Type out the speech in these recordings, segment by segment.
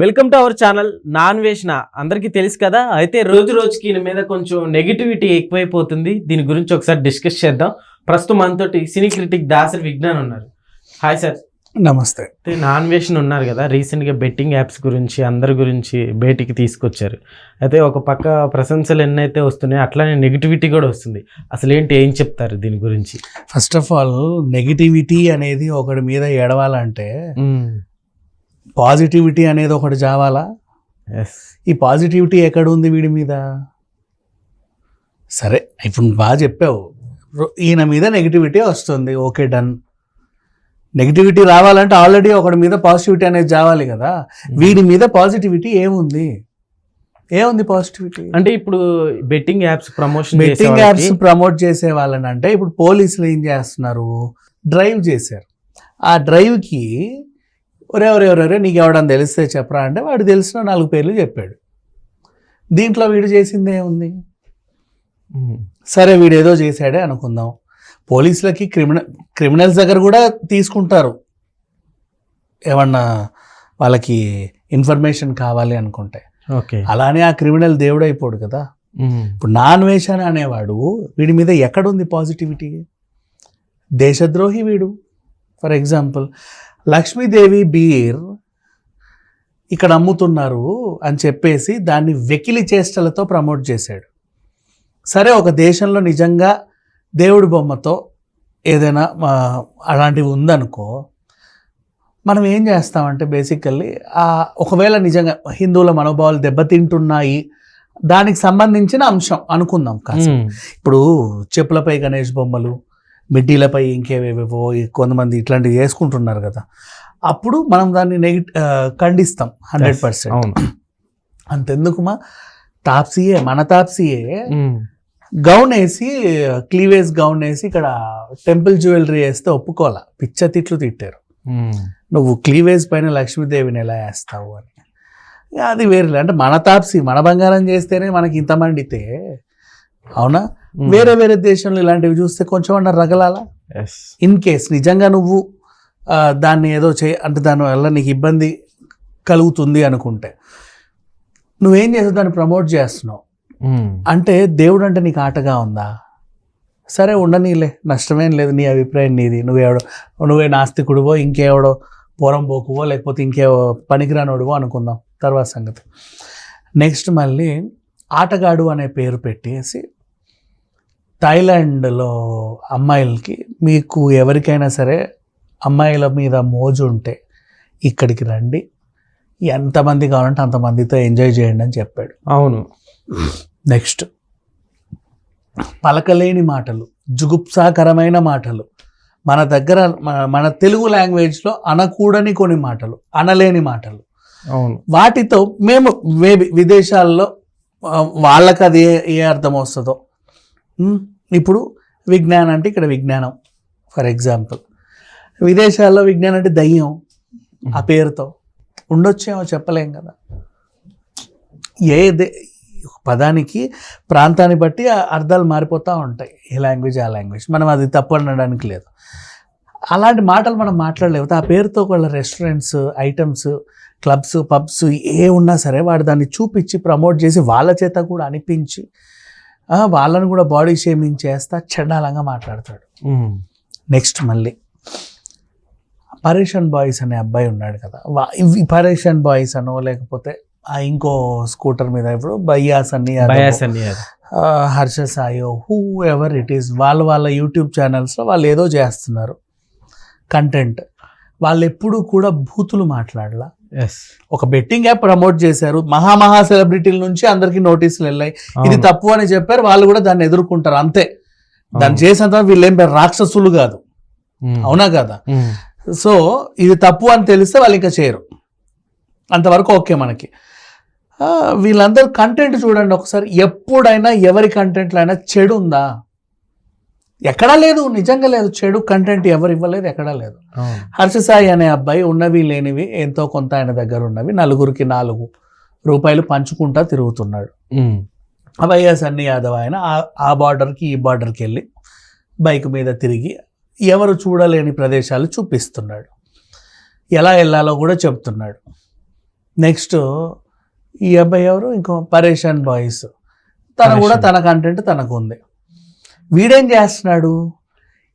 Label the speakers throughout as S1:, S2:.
S1: Welcome to our channel నాన్ వేసిన అందరికీ తెలుసు కదా? అయితే రోజు రోజుకి ఈయన మీద కొంచెం నెగిటివిటీ ఎక్కువైపోతుంది. దీని గురించి ఒకసారి డిస్కస్ చేద్దాం. ప్రస్తుతం మనతోటి సినీ క్రిటిక్ దాసరి విజ్ఞాన్ ఉన్నారు. హాయ్ సార్
S2: నమస్తే.
S1: నాన్ వేషన్ ఉన్నారు కదా? రీసెంట్గా బెట్టింగ్ యాప్స్ గురించి అందరి గురించి బయటికి తీసుకొచ్చారు. అయితే ఒక పక్క ప్రశంసలు ఎన్నైతే వస్తున్నాయో అట్లానే నెగిటివిటీ కూడా వస్తుంది. అసలు ఏంటి ఏం చెప్తారు దీని గురించి?
S2: ఫస్ట్ ఆఫ్ ఆల్ నెగిటివిటీ అనేది ఒకటి మీద ఎడవాలంటే పాజిటివిటీ అనేది ఒకటి చావాలా?
S1: ఎస్
S2: ఈ పాజిటివిటీ ఎక్కడ ఉంది వీడి మీద? సరే ఇప్పుడు బాగా చెప్పావు. ఈయన మీద నెగిటివిటీ వస్తుంది. ఓకే డన్ నెగిటివిటీ రావాలంటే ఆల్రెడీ ఒకటి మీద పాజిటివిటీ అనేది చావాలి కదా. వీడి మీద పాజిటివిటీ ఏముంది? ఏముంది పాజిటివిటీ
S1: అంటే ఇప్పుడు betting apps promotion
S2: betting apps promote చేసే వాళ్ళని అంటే ఇప్పుడు పోలీసులు ఏం చేస్తున్నారు? డ్రైవ్ చేశారు. ఆ డ్రైవ్కి ఒరే ఒరే నీకు ఎవడని తెలిస్తే చెప్పరా అంటే వాడు తెలిసిన నాలుగు పేర్లు చెప్పాడు. దీంట్లో వీడు చేసింది ఏముంది? సరే వీడు ఏదో చేశాడే అనుకుందాం. పోలీసులకి క్రిమినల్ క్రిమినల్స్ దగ్గర కూడా తీసుకుంటారు. ఏమన్నా వాళ్ళకి ఇన్ఫర్మేషన్ కావాలి అనుకుంటే.
S1: ఓకే.
S2: అలానే ఆ క్రిమినల్ దేవుడు అయిపోడు కదా. ఇప్పుడు నాన్ వేషన్ అనేవాడు వీడి మీద ఎక్కడుంది పాజిటివిటీ? దేశద్రోహి వీడు. ఫర్ ఎగ్జాంపుల్ లక్ష్మీదేవి బీర్ ఇక్కడ అమ్ముతున్నారు అని చెప్పేసి దాన్ని వెకిలి చేష్టలతో ప్రమోట్ చేశాడు. సరే ఒక దేశంలో నిజంగా దేవుడి బొమ్మతో ఏదైనా అలాంటివి ఉందనుకో మనం ఏం చేస్తామంటే బేసికల్లీ ఒకవేళ నిజంగా హిందువుల మనోభావాలు దెబ్బతింటున్నాయి దానికి సంబంధించిన అంశం అనుకుందాం కాస్త. ఇప్పుడు చెప్పులపై గణేష్ బొమ్మలు మిడ్డీలపై ఇంకేవేవేవో కొంతమంది ఇట్లాంటివి వేసుకుంటున్నారు కదా అప్పుడు మనం దాన్ని నెగిట్ ఖండిస్తాం హండ్రెడ్ పర్సెంట్.
S1: అవును.
S2: అంతెందుకుమా? తాప్సీయే మన తాప్సీయే. గౌన్ వేసి క్లీవేజ్ గౌన్ వేసి ఇక్కడ టెంపుల్ జ్యువెలరీ వేస్తే ఒప్పుకోవాలా? పిచ్చ తిట్లు తిట్టారు. నువ్వు క్లీవేజ్ పైన లక్ష్మీదేవిని ఎలా వేస్తావు అని. అది వేరే అంటే మన తాప్సి మన బంగారం చేస్తేనే మనకి ఇంత మండితే అవునా?
S1: ఉమ్.
S2: వేరే వేరే దేశంలో ఇలాంటివి చూస్తే కొంచెం అన్న రగలాలా. ఇన్ కేస్ నిజంగా నువ్వు దాన్ని ఏదో చే అంటే దానివల్ల నీకు ఇబ్బంది కలుగుతుంది అనుకుంటే నువ్వేం చేస్తావు? దాన్ని ప్రమోట్ చేస్తున్నావు.
S1: ఉమ్.
S2: అంటే దేవుడు అంటే నీకు ఆటగా ఉందా? సరే ఉండనీలే. నష్టమేం లేదు. నీ అభిప్రాయం నీది. నువ్వెవడో నువ్వే నాస్తికుడివో ఇంకేవడో పూరం పోకువో లేకపోతే ఇంకే పనికిరానోడువో అనుకుందాం. తర్వాత సంగతి. నెక్స్ట్ మళ్ళీ ఆటగాడు అనే పేరు పెట్టేసి థాయిలాండ్లో అమ్మాయిలకి మీకు ఎవరికైనా సరే అమ్మాయిల మీద మోజు ఉంటే ఇక్కడికి రండి. ఎంతమంది కావాలంటే అంతమందితో ఎంజాయ్ చేయండి అని చెప్పాడు.
S1: అవును.
S2: నెక్స్ట్. పలకలేని మాటలు జుగుప్సాకరమైన మాటలు మన దగ్గర మన- తెలుగు లాంగ్వేజ్లో అనకూడని కొన్ని మాటలు అనలేని మాటలు.
S1: అవును.
S2: వాటితో మేము మేబీ విదేశాల్లో వాళ్ళకి అది ఏ అర్థం వస్తుందో ఇప్పుడు విజ్ఞానం అంటే ఇక్కడ విజ్ఞానం. ఫర్ ఎగ్జాంపుల్ విదేశాల్లో విజ్ఞానం అంటే దయ్యం ఆ పేరుతో. ఉండొచ్చేమో చెప్పలేం కదా. ఏ దే- పదానికి ప్రాంతాన్ని బట్టి అర్థాలు మారిపోతూ ఉంటాయి. ఏ లాంగ్వేజ్ ఆ లాంగ్వేజ్. మనం అది తప్పు అనడానికి లేదు. అలాంటి మాటలు మనం మాట్లాడలేము ఆ పేరుతో వాళ్ళ రెస్టారెంట్స్ ఐటమ్స్ క్లబ్స్ పబ్స్ ఏ ఉన్నా సరే వాడు దాన్ని చూపించి ప్రమోట్ చేసి వాళ్ళ చేత కూడా అనిపించి వాళ్ళని కూడా బాడీ షేమింగ్ చేస్తా చండాలంగా మాట్లాడతాడు. నెక్స్ట్ మళ్ళీ. పరేషన్ బాయ్స్ అనే అబ్బాయి ఉన్నాడు కదా. ఇవి పరేషన్ బాయ్స్ అనో లేకపోతే ఇంకో స్కూటర్ మీద ఇప్పుడు బయ్యాస్ అని హర్ష సాయో హూ ఎవర్ ఇట్ ఈస్ వాళ్ళ వాళ్ళ యూట్యూబ్ ఛానల్స్లో వాళ్ళు ఏదో చేస్తున్నారు. కంటెంట్ వాళ్ళు ఎప్పుడూ కూడా బూతులు మాట్లాడలా. ఒక బెట్టింగ్ యాప్ ప్రమోట్ చేశారు. మహా మహా సెలబ్రిటీల నుంచి అందరికి నోటీసులు వెళ్ళాయి. ఇది. తప్పు అని చెప్పారు. వాళ్ళు కూడా దాన్ని ఎదుర్కొంటారు. అంతే. దాన్ని చేసినంత వీళ్ళు ఏం రాక్షసులు కాదు. అవునా కదా. సో ఇది తప్పు అని తెలిస్తే వాళ్ళు ఇంకా చేయరు. అంతవరకు ఓకే మనకి. వీళ్ళందరూ కంటెంట్ చూడండి ఒకసారి. ఎప్పుడైనా ఎవరి కంటెంట్లో అయినా చెడు ఉందా? ఎక్కడా లేదు నిజంగా లేదు. చెడు కంటెంట్ ఎవరు ఇవ్వలేదు ఎక్కడా లేదు. హర్షసాయి అనే అబ్బాయి ఉన్నవి లేనివి ఎంతో కొంత ఆయన దగ్గర ఉన్నవి నలుగురికి నాలుగు రూపాయలు పంచుకుంటా తిరుగుతున్నాడు. వైఎస్ అన్ని యాదవ్ ఆయన ఆ- బార్డర్కి ఈ బార్డర్కి వెళ్ళి బైక్ మీద తిరిగి ఎవరు చూడలేని ప్రదేశాలు చూపిస్తున్నాడు. ఎలా వెళ్ళాలో కూడా చెప్తున్నాడు. నెక్స్ట్ ఈ అబ్బాయి ఎవరు? ఇంకో పరేషాన్ బాయ్స్. తను కూడా. తన కంటెంట్ తనకు ఉంది వీడేం చేస్తున్నాడు?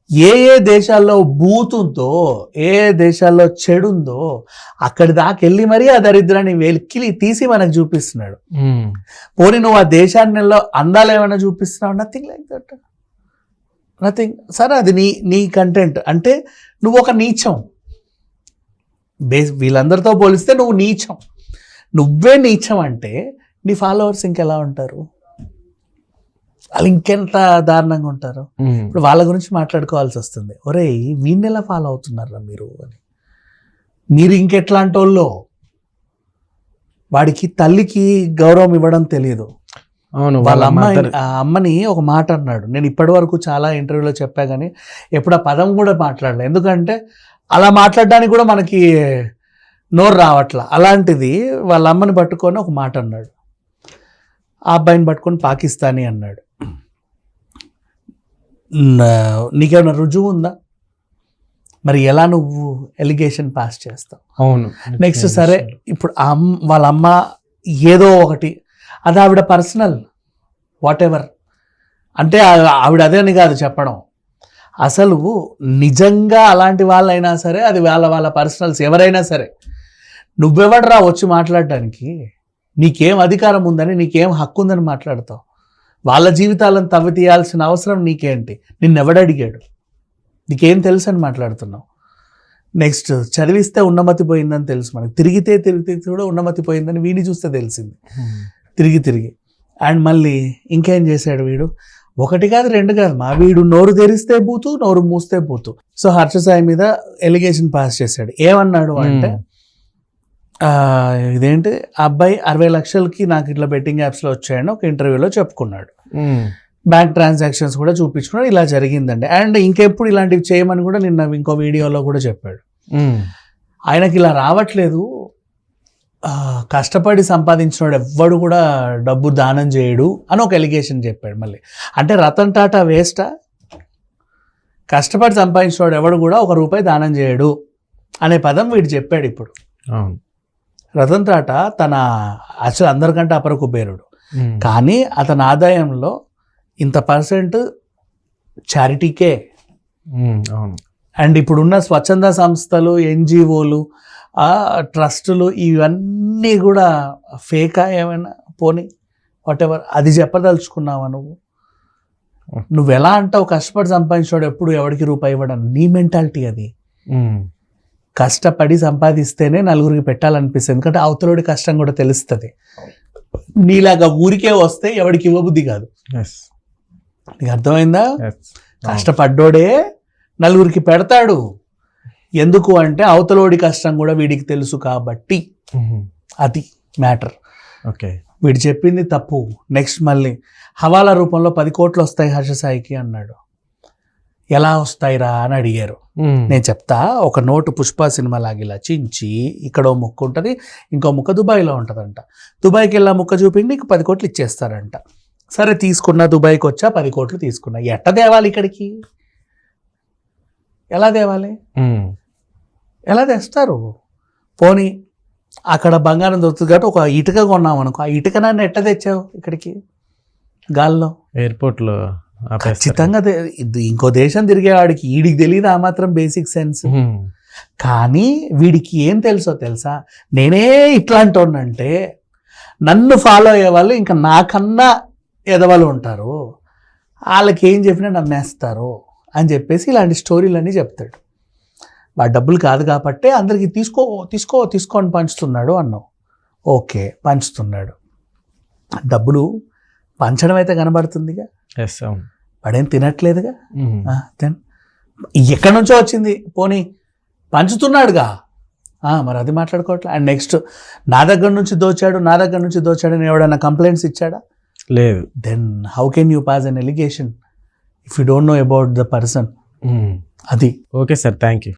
S2: ఏ ఏ దేశాల్లో బూత్ ఉందో ఏ ఏ దేశాల్లో చెడు ఉందో అక్కడి దాకా వెళ్ళి మరీ ఆ దరిద్రాన్ని వెలికి తీసి మనకు చూపిస్తున్నాడు. పోనీ నువ్వు ఆ దేశాన్ని అందాలు ఏమైనా చూపిస్తున్నావు? నథింగ్ లైక్ దట్ నథింగ్ సరే అది నీ నీ కంటెంట్ అంటే నువ్వు ఒక నీచం. బేస్ వీళ్ళందరితో పోలిస్తే నువ్వు నీచం. నువ్వే నీచం అంటే నీ ఫాలోవర్స్ ఇంకెలా ఉంటారు? వాళ్ళు ఇంకెంత దారుణంగా ఉంటారు. ఇప్పుడు వాళ్ళ గురించి మాట్లాడుకోవాల్సి వస్తుంది. ఒరే వీడిని ఎలా ఫాలో అవుతున్నారా మీరు అని. మీరు ఇంకెట్లాంటి వాళ్ళు వాడికి తల్లికి గౌరవం ఇవ్వడం తెలియదు.
S1: అవును
S2: వాళ్ళ
S1: mother-
S2: ఆ అమ్మని ఒక మాట అన్నాడు. నేను ఇప్పటి వరకు చాలా ఇంటర్వ్యూలో చెప్పా కానీ ఎప్పుడు ఆ పదం కూడా మాట్లాడలే. ఎందుకంటే అలా మాట్లాడడానికి కూడా మనకి నోరు రావట్లా. అలాంటిది వాళ్ళ అమ్మని పట్టుకొని ఒక మాట అన్నాడు. ఆ అబ్బాయిని పట్టుకొని పాకిస్తానీ అన్నాడు. నీకేమైనా రుజువు ఉందా? మరి ఎలా నువ్వు ఎలిగేషన్ పాస్ చేస్తావు?
S1: అవును.
S2: నెక్స్ట్ సరే ఇప్పుడు ఆ అమ్మ వాళ్ళ అమ్మ ఏదో ఒకటి అది ఆవిడ పర్సనల్ వాట్ ఎవర్ అంటే ఆవిడ అదే అని కాదు చెప్పడం. అసలు నిజంగా అలాంటి వాళ్ళైనా సరే అది వాళ్ళ వాళ్ళ పర్సనల్స్ ఎవరైనా సరే నువ్వెవడరా వచ్చి మాట్లాడడానికి? నీకేం అధికారం ఉందని నీకేం హక్కు ఉందని మాట్లాడతావు? వాళ్ళ జీవితాలను తవ్వి తీయాల్సిన అవసరం నీకేంటి? నిన్నెవడడిగాడు? నీకేం తెలుసు అని మాట్లాడుతున్నావు? నెక్స్ట్ చదివిస్తే ఉన్నమతి పోయిందని తెలుసు మనకి. తిరిగితే తిరిగితే కూడా ఉన్నమతి పోయిందని వీడిని చూస్తే తెలిసింది.
S1: ఉమ్.
S2: తిరిగి తిరిగి. అండ్ మళ్ళీ ఇంకేం చేశాడు వీడు? ఒకటి కాదు రెండు కాదు. మా వీడు నోరు తెరిస్తే బూతు నోరు మూస్తే బూతు సో హర్ష సాయి మీద ఎలిగేషన్ పాస్ చేశాడు. ఏమన్నాడు అంటే. ఆ, ఇదేంటి? అబ్బాయి అరవై లక్షలకి నాకు ఇట్లా బెట్టింగ్ యాప్స్లో వచ్చాయని ఒక ఇంటర్వ్యూలో చెప్పుకున్నాడు. బ్యాంక్ ట్రాన్సాక్షన్స్ కూడా చూపించుకున్నాడు. ఇలా జరిగిందండి. అండ్ ఇంకెప్పుడు ఇలాంటివి చేయమని కూడా నిన్న ఇంకో వీడియోలో కూడా చెప్పాడు. ఆయనకి ఇలా రావట్లేదు. కష్టపడి సంపాదించినాడు ఎవ్వడు కూడా డబ్బు దానం చేయడు అని ఒక ఎలిగేషన్ చెప్పాడు మళ్ళీ. అంటే రతన్ టాటా వేస్టా? కష్టపడి సంపాదించినాడు ఎవడు కూడా ఒక రూపాయి దానం చేయడు అనే పదం వీడు చెప్పాడు ఇప్పుడు.
S1: అవును.
S2: రతన్ టాటా తన అసలు అందరికంటే అపర కుబేరుడు. కానీ అతని ఆదాయంలో ఇంత పర్సెంట్ చారిటీకే.
S1: అవును
S2: అండ్ ఇప్పుడున్న స్వచ్ఛంద సంస్థలు ఎన్జిఓలు ట్రస్టులు ఇవన్నీ కూడా ఫేకా ఏమైనా పోనీ వాట్ ఎవర్ అది చెప్పదలుచుకున్నావా నువ్వు నువ్వు ఎలా అంటావు కష్టపడి సంపాదించాడు ఎప్పుడు ఎవరికి రూపాయి ఇవ్వడం నీ మెంటాలిటీ అది. కష్టపడి సంపాదిస్తేనే నలుగురికి పెట్టాలనిపిస్తుంది. ఎందుకంటే అవతలోడి కష్టం కూడా తెలుస్తుంది. నీలాగా ఊరికే వస్తే ఎవరికి ఇవ్వబుద్ధి కాదు. నీకు అర్థమైందా. కష్టపడ్డోడే నలుగురికి పెడతాడు. ఎందుకు అంటే అవతలోడి కష్టం కూడా వీడికి తెలుసు కాబట్టి.
S1: ఉమ్.
S2: అది మ్యాటర్.
S1: ఓకే
S2: వీడు చెప్పింది తప్పు. నెక్స్ట్ మళ్ళీ హవాలా రూపంలో పది కోట్లు వస్తాయి హర్షసాయికి అన్నాడు. ఎలా వస్తాయిరా అని అడిగారు. నేను చెప్తా ఒక నోటు పుష్ప సినిమా లాగా ఇలా చించి ఇక్కడ ముక్క ఉంటుంది ఇంకో ముక్క దుబాయ్లో ఉంటుందంట. దుబాయ్కి వెళ్ళా ముక్క చూపిండి నీకు పది కోట్లు ఇచ్చేస్తారంట. సరే తీసుకున్నా దుబాయ్కి వచ్చా పది కోట్లు తీసుకున్నా. ఎట్ట తేవాలి ఇక్కడికి? ఎలా తేవాలి. ఎలా తెస్తారు? పోనీ అక్కడ బంగారం దొరుకుతుంది కాబట్టి ఒక ఇటుక కొన్నాం అనుకో ఆ ఇటుక నన్ను ఎట్ట తెచ్చావు ఇక్కడికి? గాల్లో?
S1: ఎయిర్పోర్ట్లో ఆపేస్తారు.
S2: ఖచ్చితంగా ఇంకో దేశం తిరిగేవాడికి వీడికి తెలియదు ఆ మాత్రం బేసిక్ సెన్స్. కానీ వీడికి ఏం తెలుసో తెలుసా? నేనే ఇట్లాంటి అంటే నన్ను ఫాలో అయ్యే వాళ్ళు ఇంకా నాకన్నా ఎదవాళ్ళు ఉంటారు. వాళ్ళకి ఏం చెప్పినా నమ్మేస్తారు అని చెప్పేసి ఇలాంటి స్టోరీలన్నీ చెప్తాడు. వాడు డబ్బులు కాదు కాబట్టి అందరికీ తీసుకో తీసుకో తీసుకొని పంచుతున్నాడు అన్నావు. ఓకే పంచుతున్నాడు. డబ్బులు పంచడం అయితే కనబడుతుందిగా. వాడేం తినట్లేదుగా? ఎక్కడి నుంచో వచ్చింది. పోనీ పంచుతున్నాడుగా. మరి అది మాట్లాడుకోవట్లే. అండ్ నెక్స్ట్ నా దగ్గర నుంచి దోచాడు నా దగ్గర నుంచి దోచాడు అని ఎవడన్నా కంప్లైంట్స్ ఇచ్చాడా?
S1: లేదు.
S2: Then how can you pass an allegation if you don't know about the person. అది.
S1: Okay sir thank you